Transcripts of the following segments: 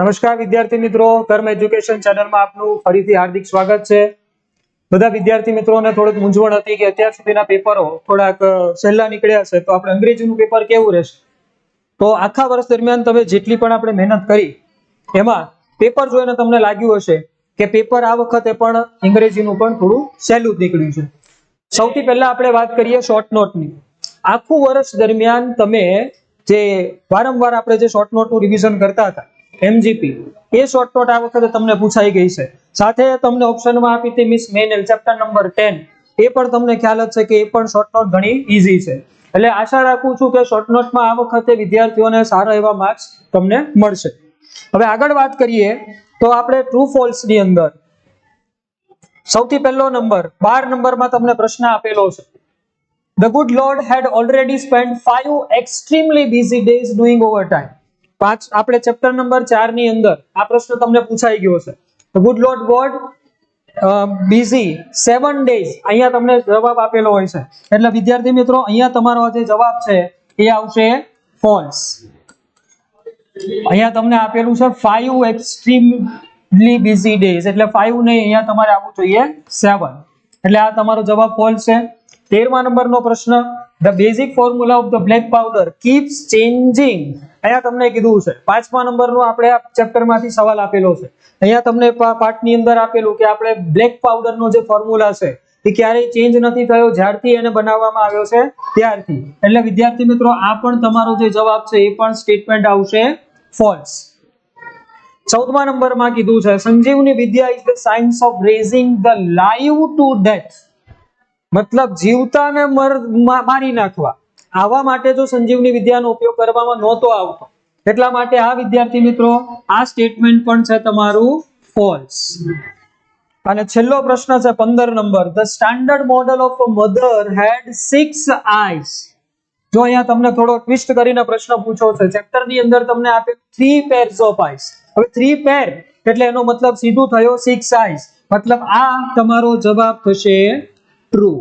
નમસ્કાર, વિદ્યાર્થી મિત્રો. કર્મ એજ્યુકેશન ચેનલમાં આપનું ફરીથી હાર્દિક સ્વાગત છે. બધા વિદ્યાર્થી મિત્રોને થોડીક મૂંઝવણ હતી કે અત્યાર સુધીના પેપરો થોડાક સહેલા નીકળ્યા છે, તો આપણે અંગ્રેજીનું પેપર કેવું રહેશે? તો આખા વર્ષ દરમિયાન તમે જેટલી પણ આપણે મહેનત કરી, એમાં પેપર જોઈને તમને લાગ્યું હશે કે પેપર આ વખતે પણ અંગ્રેજીનું પણ થોડું સહેલું નીકળ્યું છે. સૌથી પહેલા આપણે વાત કરીએ શોર્ટ નોટની આખું વર્ષ દરમિયાન તમે જે વારંવાર આપણે જે શોર્ટ નોટનું રિવિઝન કરતા હતા એમજીપી એ શોર્ટ આ વખતે તમને પૂછાઈ ગઈ છે. સાથે તમને ઓપ્શનમાં આપી હતી મિસ મેનેલ ચેપ્ટર નંબર ટેન એ પણ તમને ખ્યાલ જ છે કે એ પણ શોર્ટ નોટ ઘણી ઈઝી છે. એટલે આશા રાખું છું કે શોર્ટ નોટમાં આ વખતે વિદ્યાર્થીઓને સારા એવા માર્ક્સ તમને મળશે. હવે આગળ વાત કરીએ તો આપણે ટ્રુ ફોલ્સની અંદર. સૌથી પહેલો નંબર બાર નંબરમાં તમને પ્રશ્ન આપેલો છે. The good lord had already spend five extremely busy days doing over overtime. પાંચ, આપણે ચેપ્ટર નંબર ચારની અંદર આ પ્રશ્ન તમને પૂછાઈ ગયો છે The lot Lord was busy seven days અહીંયા તમને જવાબ આપેલો હોય છે. એટલે વિદ્યાર્થી મિત્રો, અહીંયા તમારો જે જવાબ છે, એ આવશે ફોલ્સ અહીંયા તમને આપેલું છે ફાઈવ એક્સ્ટ્રીમલી બીઝી ડેઝ એટલે ફાઈવ નહીં અહીંયા તમારે આવવું જોઈએ સેવન એટલે આ તમારો જવાબ ફોલ્સ છે. તેરમા નંબરનો પ્રશ્ન the basic formula of the black powder keeps changing અહીંયા તમને કીધું છે પાંચમા નંબરનો આપણે આ ચેપ્ટરમાંથી સવાલ આપેલો છે. અહીંયા તમને પાઠની અંદર આપેલું કે આપણે બ્લેક પાવડરનો જે ફોર્મ્યુલા છે, એ ક્યારેય ચેન્જ નથી થયો, જ્યારથી એને બનાવવામાં આવ્યો છે, ત્યારથી. એટલે વિદ્યાર્થી મિત્રો, આ પણ તમારો જે જવાબ છે, એ પણ સ્ટેટમેન્ટ આવશે ફોલ્સ ચૌદમા નંબરમાં કીધું છે, Sanjivani Vidya is the science of raising the live to death મતલબ જીવતાને મારી નાખવા. આવા માટે જો સંજીવની વિદ્યાનો ઉપયોગ કરવામાં નહોતો આવતો, એટલા માટે આ વિદ્યાર્થી મિત્રો, આ સ્ટેટમેન્ટ પણ છે તમારું ફોલ્સ અને છેલ્લો પ્રશ્ન છે પંદર number. The standard model of mother had six eyes જો અહીંયા તમને થોડો ટ્વિસ્ટ કરીને પ્રશ્ન પૂછો છે ચેપ્ટરની અંદર તમને આપે થ્રી પેર્સ ઓફ આઈસ હવે થ્રી પેર એટલે એનો મતલબ સીધું થયો સિક્સ આઈસ મતલબ આ તમારો જવાબ થશે ટ્રુ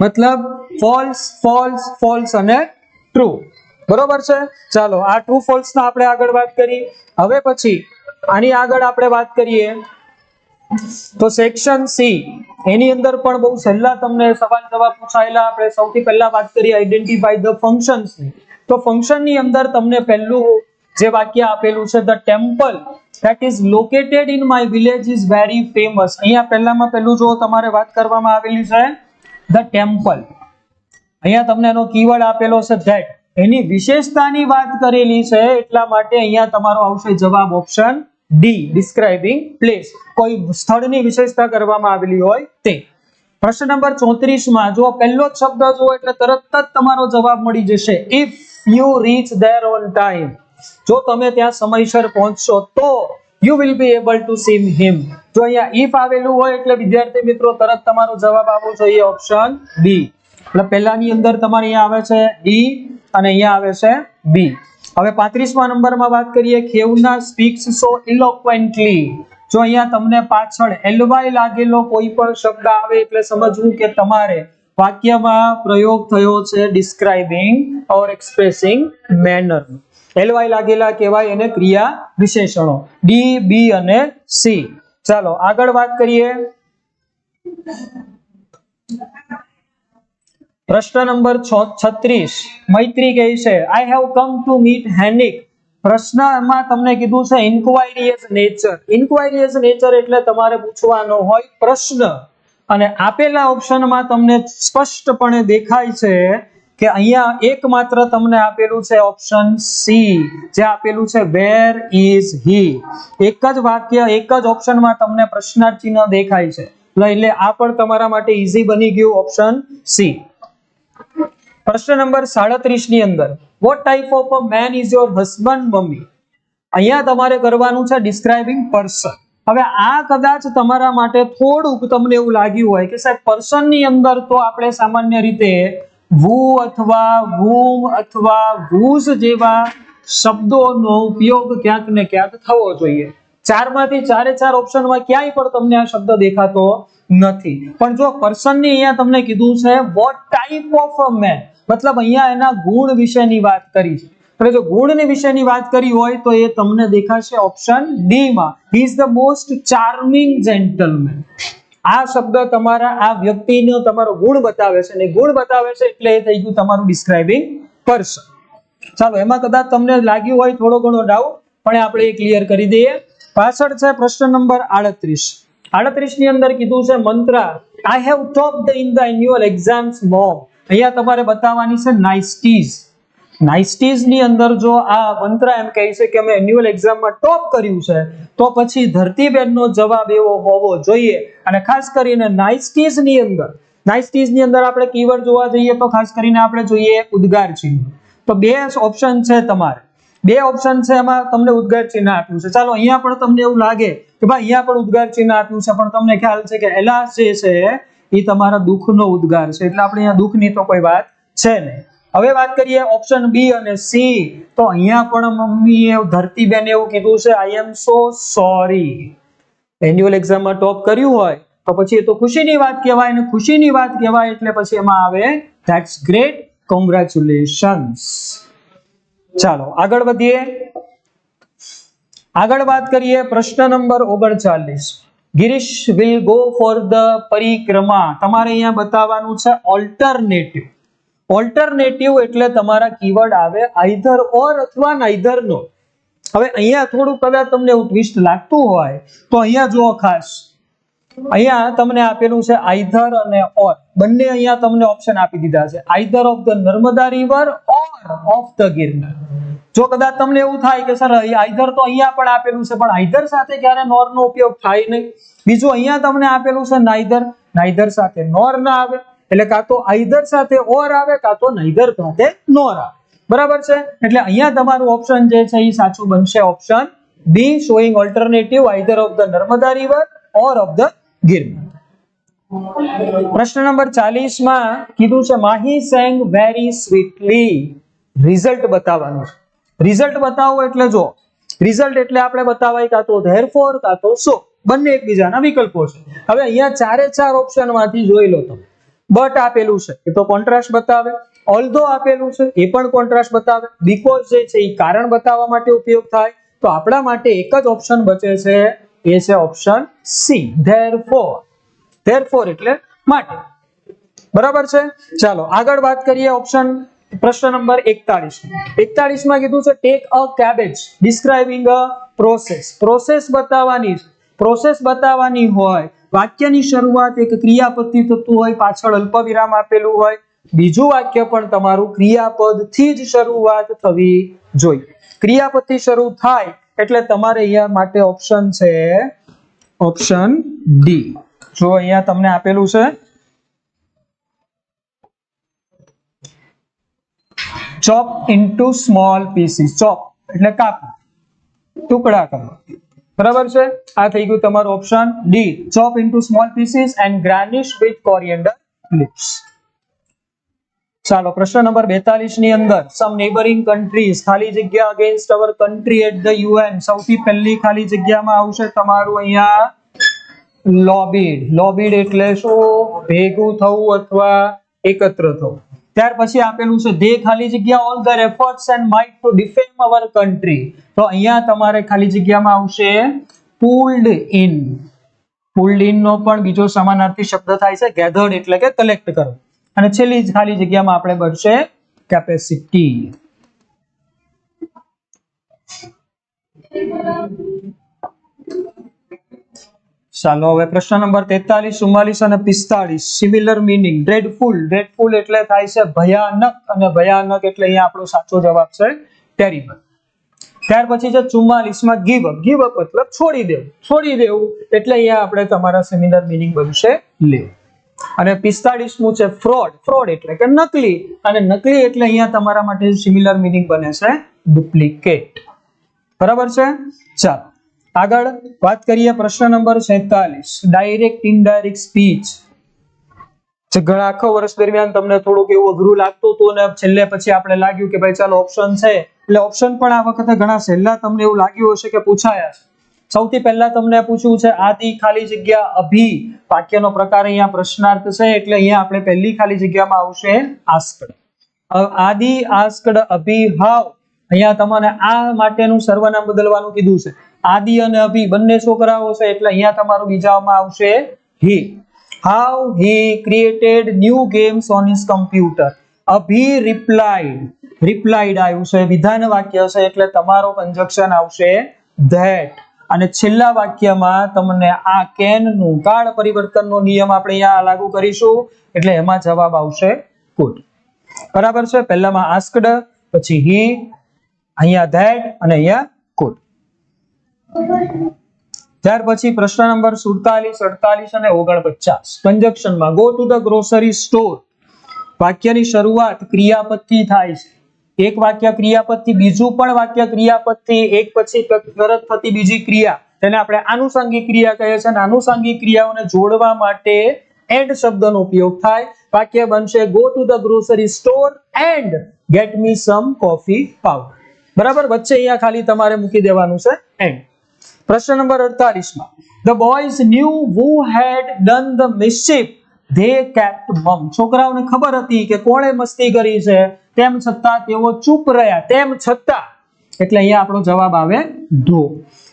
મતલબ ફોલ્સ ફોલ્સ ફોલ્સ અને ટ્રુ. બરોબર છે? ચાલો, આ ટ્રુ ફોલ્સ ના આપણે આગળ વાત કરી. હવે પછી, આની આગળ આપણે વાત કરીએ. તો સેક્શન સી એની અંદર પણ બહુ સહેલા તમને સવાલ જવાબ પૂછાયેલા. આપણે સૌથી પહેલા વાત કરીએ આઈડેન્ટિફાઈ ધ ફંક્શન્સ તો ફંક્શનની અંદર તમને પહેલું જે વાક્ય આપેલું છે the temple that is located in my village is very famous અહીંયા પહેલામાં પહેલું જો તમારે વાત કરવામાં આવેલી છે ધ ટેમ્પલ અહીંયા તમને એનો કીવર્ડ આપેલો છે ધેટ એની વિશેષતાની વાત કરેલી છે, એટલા માટે અહીંયા તમારો આવશે જવાબ ઓપ્શન ડી ડિસ્ક્રાઇબિંગ પ્લેસ કોઈ સ્થળની વિશેષતા કરવામાં આવેલી હોય તે. પ્રશ્ન નંબર 34 માં જો પહેલો જ શબ્દ જુઓ એટલે તરત જ તમારો જવાબ મળી જશે. If you reach there on time જો તમે ત્યાં સમયસર પહોંચશો, તો you will be able to see him જો અહીંયા ઇફ આવેલું હોય એટલે વિદ્યાર્થી મિત્રો, તરત તમારો જવાબ આવવો જોઈએ ઓપ્શન બી એટલે પહેલાની અંદર તમારે અહીંયા આવે છે ડી અને અહીંયા આવે છે બી હવે 35મા નંબરમાં વાત કરીએ ખેવના સ્પીક્સ સો ઇલોક્વેન્ટલી જો અહીંયા તમને પાછળ એલવાય લાગેલો કોઈ પણ શબ્દ આવે એટલે સમજવું કે તમારે વાક્યમાં પ્રયોગ થયો છે describing or expressing manner LY લાગેલા કહેવાય એને ક્રિયા વિશેષણો. ડી બી અને સી ચાલો આગળ વાત કરીએ. પ્રશ્ન નંબર છત્રીસ. મૈત્રી કહે છે I have come to meet હેનિક પ્રશ્નમાં તમને કીધું છે inquiry as nature inquiry as nature એટલે તમારે પૂછવાનો હોય પ્રશ્ન. અને આપેલા ઓપ્શનમાં તમને સ્પષ્ટપણે દેખાય છે કે અહીંયા એકમાત્ર તમને આપેલું છે ઓપ્શન સી જે આપેલું છે વેર ઇઝ હી એક જ વાક્ય, એક જ ઓપ્શનમાં તમને પ્રશ્નાર્થ ચિહ્ન દેખાય છે. એટલે આ પણ તમારા માટે ઈઝી બની ગયું ઓપ્શન સી પ્રશ્ન નંબર સાડત્રીસની અંદર what type of a man is your husband mummy? અહીંયા તમારે કરવાનું છે ડિસ્ક્રાઇબિંગ પર્સન હવે આ કદાચ તમારા માટે થોડુંક તમને એવું લાગ્યું હોય કે સાહેબ પર્સનની અંદર તો આપણે સામાન્ય રીતે વુ અથવા વુમ અથવા વુઝ જેવા શબ્દોનો ઉપયોગ ક્યાંક ને ક્યાંક થવો જોઈએ. ચારમાંથી ચારે ચાર ઓપ્શનમાં ક્યાંય પણ તમને આ શબ્દ દેખાતો નથી. પણ જો પર્સનની અહીંયા તમને કીધું છે what type of a man મતલબ અહીંયા એના ગુણ વિશેની વાત કરી છે. અને જો ગુણની વિશેની વાત કરી હોય, તો એ તમને દેખાશે ઓપ્શન ડી માં. He is the most charming gentleman આ શબ્દ તમારા, આ વ્યક્તિનો તમારો ગુણ બતાવે છે. અને ગુણ બતાવે છે એટલે એ થઈ ગયું તમારું ડિસ્ક્રાઇબિંગ પર્સન ચાલો, એમાં કદાચ તમને લાગ્યું હોય થોડો ઘણો ડાઉટ પણ આપણે એ ક્લિયર કરી દઈએ. પાછળ છે પ્રશ્ન નંબર આડત્રીસ. આડત્રીસની અંદર કીધું છે Mantra I have top the in the annual exams mom અહીંયા તમારે બતાવવાની છે નાઇસ્ટીઝ નાઇસ્ટીઝની અંદર જો આ મંત્રા એમ કહે છે કે અમે એન્યુઅલ એક્ઝામમાં ટોપ કર્યું છે, તો પછી ધરતીબેનનો જવાબ એવો હોવો જોઈએ. અને ખાસ કરીને નાઇસ્ટીઝની અંદર નાઇસ્ટીઝની અંદર આપણે કીવર્ડ જોવા જઈએ તો ખાસ કરીને આપણે જોઈએ ઉદ્ગાર ચિહ્ન તો બે ઓપ્શન છે તમારે. બે ઓપ્શન છે એમાં તમને ઉદ્ગાર ચિહ્ન આપ્યું છે. ચાલો અહીંયા પણ તમને એવું લાગે કે ભાઈ અહીંયા પણ ઉદ્ગાર ચિહ્ન આપ્યું છે, પણ તમને ખ્યાલ છે કે એલાસ જે છે એ તમારા દુઃખનો ઉદ્ગાર છે. એટલે આપણે અહીંયા દુઃખની તો કોઈ વાત છે નહીં. હવે વાત કરીએ ઓપ્શન બી અને સી તો અહીંયા પણ મમ્મીએ ધરતીબેન એવું કીધું છે આઈ એમ સો સોરી એન્યુઅલ એક્ઝામમાં ટોપ કર્યું હોય, તો પછી એ તો ખુશીની વાત કહેવાય અને ખુશીની વાત કહેવાય એટલે પછી એમાં આવે ધેટ્સ ગ્રેટ કોંગ્રેચ્યુલેશન્સ ચાલો, આગળ વધીએ. આગળ વાત કરીએ પ્રશ્ન નંબર ઓગણચાલીસ. Girish will go for the parikrama. તમારે અહીંયા બતાવવાનું છે ઓલ્ટરનેટિવ ઓલ્ટરનેટિવ એટલે તમારા કીવર્ડ આવે આઈધર ઓર અથવા નાઈધર નો. હવે અહીંયા થોડું કદાચ તમને ટ્વિસ્ટ લાગતું હોય, તો અહીંયા જુઓ ખાસ. અહીંયા તમને આપેલું છે આઈધર અને ઓર. બંને અહીંયા તમને ઓપ્શન આપી દીધા છે. Either of the Narmada river or of the Girnar. જો કદાચ તમને એવું થાય કે સર આઈધર તો અહીંયા પણ આપેલું છે, પણ આઈધર સાથે ક્યારે નોર નો ઉપયોગ થાય નહીં? બીજું અહીંયા તમને આપેલું છે નાઈધર. નાઈધર સાથે નોર ના આવે. એટલે કાં તો આઈધર સાથે ઓર આવે, કાં તો નાઈધર સાથે નોર આવે. બરાબર છે? એટલે અહીંયા તમારું ઓપ્શન જે છે એ સાચું બનશે option B showing alternative either of the Narmada river or of the Girnar પ્રશ્ન નંબર 40 માં કીધું છે, Mahi sang very sweetly result બતાવવાનું છે. રિઝલ્ટ બતાવો એટલે જો રિઝલ્ટ એટલે આપણે બતાવાય કાં તો ધેરફોર કાં તો સો બંને એકબીજાના વિકલ્પો છે. હવે અહીંયા ચારે ચાર ઓપ્શનમાંથી જોઈ લો તમે. બટ આપેલું છે, એ તો કોન્ટ્રાસ્ટ બતાવે. ઓલ્ધો આપેલું છે, એ પણ કોન્ટ્રાસ્ટ બતાવે. બીકોઝ જે છે એ કારણ બતાવવા માટે ઉપયોગ થાય. તો આપણા માટે એક જ ઓપ્શન બચે છે એ છે ઓપ્શન સી ધેરફોર ધેરફોર એટલે માટે. બરાબર છે? ચાલો, આગળ વાત કરીએ ઓપ્શન પ્રશ્ન નંબર એકતાલીસ એકતાલીસમાં કીધું છે take a cabbage describing a process process બતાવવાની પ્રોસેસ બતાવવાની હોય, વાક્યની શરૂઆત એક ક્રિયાપદથી થતું હોય, પાછળ અલ્પવિરામ આપેલું હોય, બીજું વાક્ય પણ તમારું ક્રિયાપદથી જ શરૂઆત થવી જોઈએ. ક્રિયાપદથી શરૂ થાય એટલે તમારે અહીંયા માટે ઓપ્શન છે ઓપ્શન ડી જો અહીંયા તમને આપેલું છે. Chop into small pieces chop એટલે કાપ. ટુકડા કરો. બરાબર છે? આ થઈ ગયું તમારું option D chop into small pieces and garnish with coriander leaves ચાલો, પ્રશ્ન નંબર 42 ની અંદર સમ નેબરિંગ કન્ટ્રીઝ ખાલી જગ્યા against our country at the UN સૌથી પહેલી ખાલી જગ્યામાં આવશે તમારું અહીંયા લોબીડ લોબીડ એટલે શું? ભેગું થવું અથવા એકત્ર થવું. ત્યાર પછી આપેલું છે દે ખાલી જગ્યા all the efforts and might to defame our country તો અહીંયા તમારે ખાલી જગ્યામાં આવશે પુલ્ડ ઇન પુલ્ડ ઇન નો પણ બીજો સમાનાર્થી શબ્દ થાય છે ગેધર્ડ એટલે કે કલેક્ટ કરો. અને છેલ્લી ખાલી જગ્યામાં આપણે બનશે કેપેસિટી ચાલો હવે પ્રશ્ન નંબર તેતાલીસ, ચુમ્માલીસ અને પિસ્તાળીસ. સિમિલર મિનિંગ ડ્રેડફુલ ડ્રેડફુલ એટલે થાય છે ભયાનક અને ભયાનક એટલે અહીંયા આપણો સાચો જવાબ છે ટેરિબલ ત્યાર પછી છે ચુમ્માલીસમાં ગીવ અપ ગીવ અપ મતલબ છોડી દેવું. છોડી દેવું એટલે અહીંયા આપણે તમારા સિમિલર મિનિંગ બનશે લેવું અને પિસ્તાળીસમું છે ફ્રોડ ફ્રોડ એટલે કે નકલી. અને નકલી એટલે અહીંયા તમારા માટે સિમિલર મિનિંગ બને છે ડુપ્લિકેટ બરાબર છે? ચાલો. આગળ વાત કરીએ પ્રશ્ન નંબર 47 ડાયરેક્ટ ઇનડાયરેક્ટ સ્પીચ ઘણા આખો વર્ષ દરમિયાન તમને થોડુંક એવું અઘરું લાગતું હતું અને છેલ્લે પછી આપણે લાગ્યું કે ભાઈ ચાલો ઓપ્શન છે. એટલે ઓપ્શન પણ આ વખતે ઘણા સહેલા તમને એવું લાગ્યું હશે કે પૂછાયા છે. સૌથી પહેલા તમને પૂછ્યું છે આદિ ખાલી જગ્યા અભી. વાક્યનો પ્રકાર અહીંયા પ્રશ્નાર્થ છે, એટલે અહીંયા આપણે પહેલી ખાલી જગ્યામાં આવશે આસ્કડ. આદિ આસ્કડ અભિહાવ. અહીંયા તમને આ માટેનું સર્વનામ બદલવાનું કીધું છે. આદિ અને અભિ બંને છોકરાઓ છે, એટલે અહીંયા તમારું બીજામાં આવશે he. How he created new games on his computer અભી રિપ્લાઈડ રિપ્લાઇડ આવ્યું છે, વિધાન વાક્ય છે, એટલે તમારો કન્જક્શન આવશે ધેટ અને છેલ્લા વાક્યમાં તમને આ કેનનું કાળ પરિવર્તનનો નિયમ આપણે અહીંયા લાગુ કરીશું. એટલે એમાં જવાબ આવશે કુડ બરાબર છે? પહેલામાં આસ્કડ પછી હી અહીંયા ધેટ અને અહીંયા કુડ ત્યાર પછી પ્રશ્ન નંબર સુડતાલીસ, અડતાલીસ અને ઓગણપચાસ. કંજક્શનમાં go to the grocery store વાક્યની શરૂઆત ક્રિયાપદથી થાય છે. એક વાક્ય ક્રિયાપદથી બીજું પણ વાક્ય ક્રિયાપદથી એક પછી તરત થતી બીજી ક્રિયા. તેને આપણે આનુષંગિક ક્રિયા કહે છે અને આનુષંગિક ક્રિયાઓને જોડવા માટે એન્ડ શબ્દનો ઉપયોગ થાય. વાક્ય બનશે go to the grocery store and get me some coffee powder બરાબર? વચ્ચે અહીંયા ખાલી તમારે મૂકી દેવાનું છે એન્ડ પ્રશ્ન number અડતાલીસમાં the boys knew who had done the mischief they kept mum છોકરાઓને ખબર હતી કે કોણે મસ્તી કરી છે. તેમ છતાં તેઓ ચૂપ રહ્યા. તેમ છતાં. એટલે અહીંયા આપણો જવાબ આવે ધો.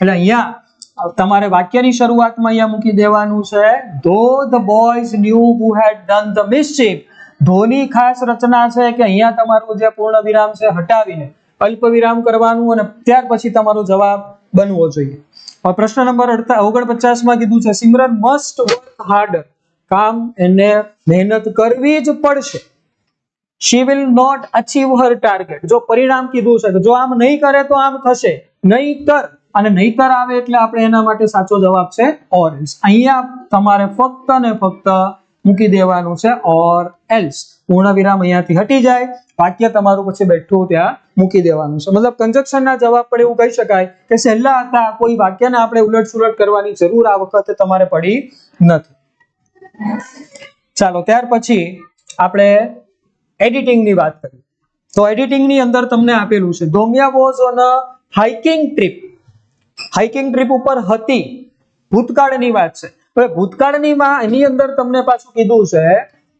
એટલે અહીંયા તમારે વાક્યની શરૂઆતમાં અહીંયા મૂકી દેવાનું છે. Though the boys knew who had done the mischief Dhoni ખાસ રચના છે કે અહીંયા તમારું જે પૂર્ણ વિરામ છે હટાવીને અલ્પ વિરામ કરવાનું અને ત્યાર પછી તમારો જવાબ બનવો જોઈએ. પ્રશ્ન નંબર ઓગણપચાસમાં કીધું છે, સિમરન મસ્ટ વર્ક હાર્ડર કામ એને મહેનત કરવી જ પડશે. She will not achieve her target જો પરિણામ કીધું છે કે જો આમ નહીં કરે તો આમ થશે. નહીતર અને નહીતર આવે એટલે આપણે એના માટે સાચો જવાબ છે ઓર એલ્સ અહીંયા તમારે ફક્ત ને ફક્ત મૂકી દેવાનું છે ઓર એલ્સ પૂર્ણ વિરામ અહીંયાથી હટી જાય. વાક્ય તમારું પછી બેઠું ત્યાં મૂકી દેવાનું છે. મતલબ કન્જક્શનના જવાબ પણ એવું કહી શકાય કે સહેલા હતા કોઈ વાક્યને આપણે ઉલટ સુલટ કરવાની જરૂર આ વખતે તમારે પડી નથી. ચાલો, ત્યાર પછી આપણે એડિટિંગની વાત કરીએ. તો એડિટિંગની અંદર તમને આપેલું છે, Dhomiya was on a hiking trip hiking trip ઉપર હતી. ભૂતકાળની વાત છે. હવે ભૂતકાળની એની અંદર તમને પાછું કીધું છે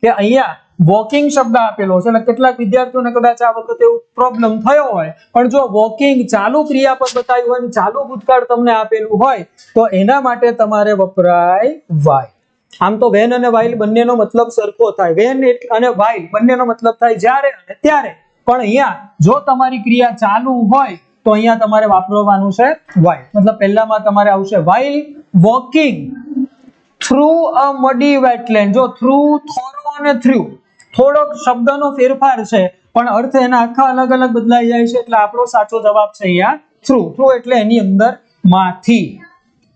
કે અહીંયા વોકિંગ શબ્દ આપેલો છે. અને કેટલાક વિદ્યાર્થીઓને કદાચ આ વખતે પ્રોબ્લેમ થયો હોય. પણ જો વોકિંગ ચાલુ ક્રિયાપદ બતાવ્યું હોય ચાલુ ભૂતકાળ તમને આપેલું હોય, તો એના માટે તમારે વપરાય વાય આમ તો વેન અને વાઇલ બંનેનો મતલબ સરખો થાય. વેન અને વાઇલ બંનેનો મતલબ થાય જ્યારે અને ત્યારે. પણ અહીંયા જો તમારી ક્રિયા ચાલુ હોય, તો અહીંયા તમારે વાપરવાનું છે વાઇલ. મતલબ પહેલામાં તમારે આવશે while walking through a muddy wetland. જો થ્રુ, થોરો અને થ્રુ. થોડોક શબ્દનો ફેરફાર છે, પણ અર્થ એના આખા અલગ અલગ બદલાઈ જાય છે, એટલે આપણો સાચો જવાબ છે અહીંયા થ્રુ. થ્રુ એટલે એની અંદરમાંથી.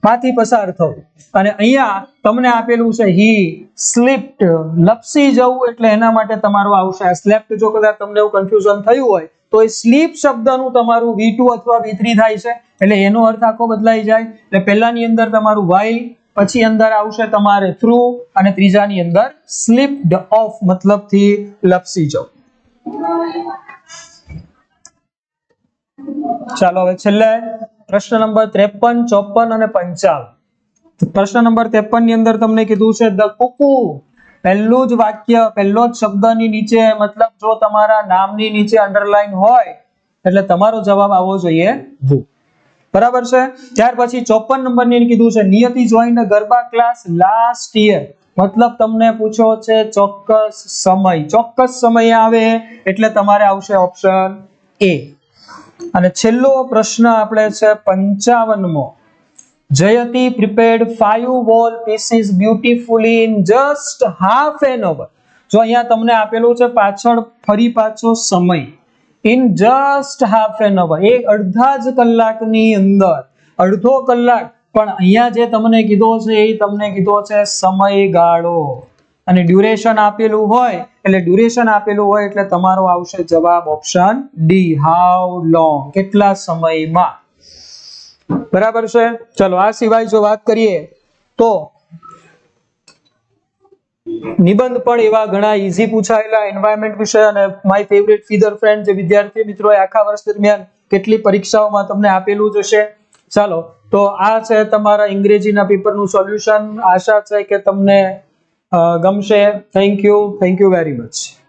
માંથી પસાર થવું. અને અહીંયા તમને આપેલું છે હી સ્લિપ્ડ લપસી જવું એટલે એના માટે તમારું આવશે. સ્લેપ્ટ જો કદાચ તમને એવું કન્ફ્યુઝન થયું હોય, તો એ સ્લીપ શબ્દનું તમારું વી ટુ અથવા વી થ્રી થાય છે. એટલે એનો અર્થ આખો બદલાઈ જાય. એટલે પહેલાની અંદર તમારું વાઇલ પછી અંદર આવશે તમારે થ્રુ અને ત્રીજાની અંદર સ્લીપ્ડ ઓફ મતલબથી લપસી જવું. ચાલો, હવે છેલ્લે પ્રશ્ન નંબર ત્રેપન, ચોપન અને પંચાવન. પ્રશ્ન નંબર ત્રેપનની અંદર તમને કીધું છે, ધ કુકુ. પહેલું જ વાક્ય, પહેલો જ શબ્દની નીચે, મતલબ જો તમારા નામની નીચે અંડરલાઈન હોય, એટલે તમારો જવાબ આવવો જોઈએ ભૂ બરાબર છે? ત્યાર પછી ચોપન નંબરની કીધું છે, Niyati join garba class last year મતલબ તમને પૂછો છે, ચોક્કસ સમય. ચોક્કસ સમય આવે એટલે તમારે આવશે ઓપ્શન એ અને છેલ્લો પ્રશ્ન આપણે છે પંચાવનમો. Jayati prepared five wall pieces beautifully in just half an hour જો અહીંયા તમને આપેલું છે પાછળ ફરી પાછો સમય. In just half an hour એક અડધા જ કલાકની અંદર. અડધો કલાક. પણ અહીંયા જે તમને કીધો છે એ તમને કીધો છે સમયગાળો. અને ડ્યુરેશન આપેલું હોય એટલે ડ્યુરેશન આપેલું હોય એટલે તમારો આવશે જવાબ ઓપ્શન ડી હાઉ લોંગ કેટલા સમયમાં? બરાબર છે? ચલો, આ સિવાય જો વાત કરીએ તો નિબંધ પણ એવા ઘણા ઈઝી પૂછાયેલા એન્વાયરમેન્ટ વિશે અને માય ફેવરેટ ફીધર ફ્રેન્ડ જે વિદ્યાર્થી મિત્રો આખા વર્ષ દરમિયાન કેટલી પરીક્ષાઓમાં તમને આપેલું જ હશે. ચાલો, તો આ છે તમારા અંગ્રેજીના પેપરનું સોલ્યુશન આશા છે કે તમને ગમશે. Thank you thank you very much